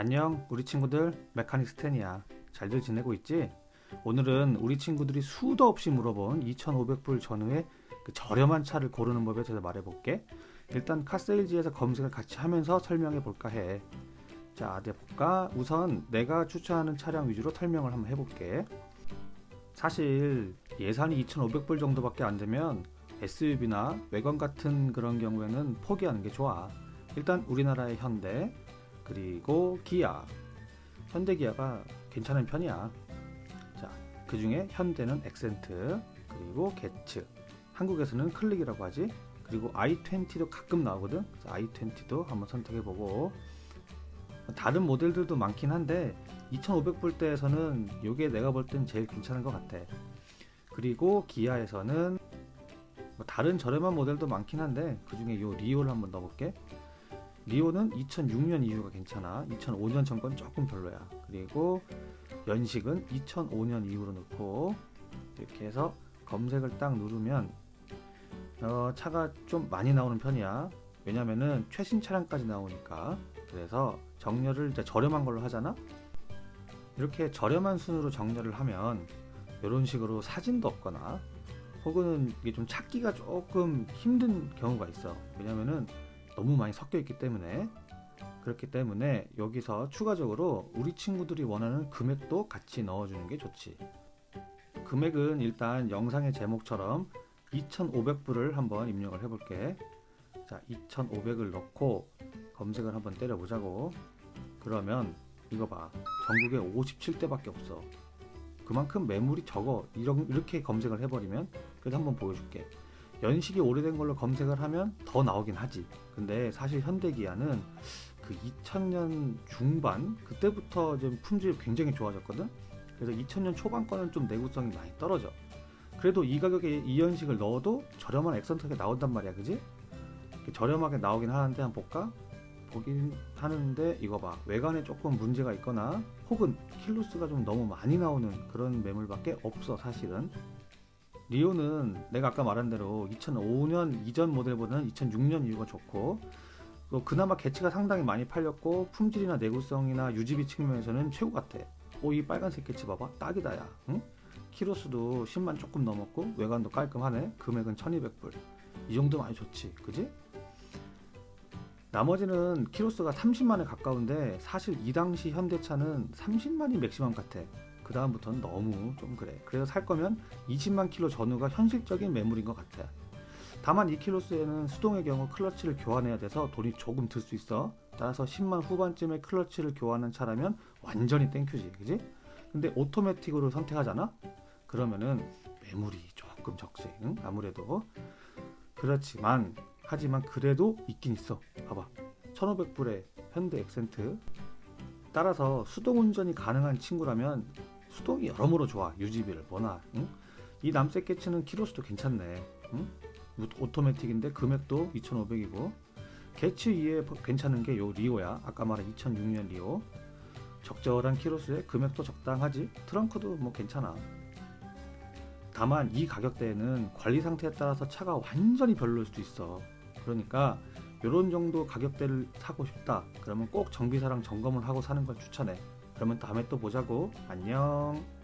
안녕 우리 친구들. 메카닉 스탠이야. 잘들 지내고 있지? 오늘은 우리 친구들이 수도 없이 물어본 2,500불 전후의 그 저렴한 차를 고르는 법에 대해서 말해볼게. 일단 카세일즈에서 검색을 같이 하면서 설명해 볼까 해. 자, 어디 볼까? 우선 내가 추천하는 차량 위주로 설명을 한번 해볼게. 사실 예산이 2,500불 정도밖에 안 되면 SUV나 외관 같은 그런 경우에는 포기하는 게 좋아. 일단 우리나라의 현대 그리고 기아. 현대 기아가 괜찮은 편이야. 자 그 중에 현대는 엑센트 그리고 게츠. 한국에서는 클릭이라고 하지. 그리고 i20도 가끔 나오거든. 그래서 i20도 한번 선택해보고. 다른 모델들도 많긴 한데 2500불대에서는 이게 내가 볼 땐 제일 괜찮은 것 같아. 그리고 기아에서는 뭐 다른 저렴한 모델도 많긴 한데 그 중에 요 리오를 한번 넣어볼게 리오는 2006년 이후가 괜찮아. 2005년 전건 조금 별로야. 그리고 연식은 2005년 이후로 넣고 이렇게 해서 검색을 딱 누르면 어, 차가 좀 많이 나오는 편이야. 왜냐면은 최신 차량까지 나오니까. 그래서 정렬을 이제 저렴한 걸로 하잖아. 이렇게 저렴한 순으로 정렬을 하면 이런 식으로 사진도 없거나 혹은 이게 좀 찾기가 조금 힘든 경우가 있어. 왜냐면은 너무 많이 섞여 있기 때문에 그렇기 때문에 여기서 추가적으로 우리 친구들이 원하는 금액도 같이 넣어주는 게 좋지. 금액은 일단 영상의 제목처럼 2,500불을 한번 입력을 해볼게. 자, 2,500을 넣고 검색을 한번 때려보자고. 그러면 이거 봐. 전국에 57대밖에 없어. 그만큼 매물이 적어. 이렇게 검색을 해버리면 그래도 한번 보여줄게. 연식이 오래된 걸로 검색을 하면 더 나오긴 하지. 근데 사실 현대기아는 그 2000년 중반 그때부터 좀 품질이 굉장히 좋아졌거든. 그래서 2000년 초반 거는 좀 내구성이 많이 떨어져. 그래도 이 가격에 이 연식을 넣어도 저렴한 액센트가 나온단 말이야, 그지? 저렴하게 나오긴 하는데 한번 볼까? 보긴 하는데 이거 봐 외관에 조금 문제가 있거나 혹은 킬로수가 좀 너무 많이 나오는 그런 매물밖에 없어 사실은 리오는 내가 아까 말한 대로 2005년 이전 모델보다는 2006년 이후가 좋고 또 그나마 개체가 상당히 많이 팔렸고 품질이나 내구성이나 유지비 측면에서는 최고 같아. 오 이 빨간색 개체 봐봐 딱이다야. 응? 키로수도 10만 조금 넘었고 외관도 깔끔하네. 금액은 1200불. 이 정도면 아주 좋지, 그지? 나머지는 키로수가 30만에 가까운데 사실 이 당시 현대차는 30만이 맥시멈 같아. 그 다음부터는 너무 좀 그래. 그래서 살 거면 20만 킬로 전후가 현실적인 매물인 것 같아. 다만 이 킬로수에는 수동의 경우 클러치를 교환해야 돼서 돈이 조금 들 수 있어. 따라서 10만 후반쯤에 클러치를 교환한 차라면 완전히 땡큐지, 그지? 근데 오토매틱으로 선택하잖아? 그러면은 매물이 조금 적지, 응? 아무래도. 그렇지만, 하지만 그래도 있긴 있어. 봐봐. 1500불에 현대 엑센트. 따라서 수동 운전이 가능한 친구라면 수동이 여러모로 좋아 유지비를 뭐나 응? 이 남색 개츠는 키로수도 괜찮네 응? 오토매틱인데 금액도 2,500이고 개츠 이에 괜찮은 게 요 리오야. 아까 말한 2006년 리오. 적절한 키로수에 금액도 적당하지. 트렁크도 뭐 괜찮아. 다만 이 가격대에는 관리 상태에 따라서 차가 완전히 별로일 수도 있어. 그러니까 요런 정도 가격대를 사고 싶다. 그러면 꼭 정비사랑 점검을 하고 사는 걸 추천해 그러면 다음에 또 보자고. 안녕.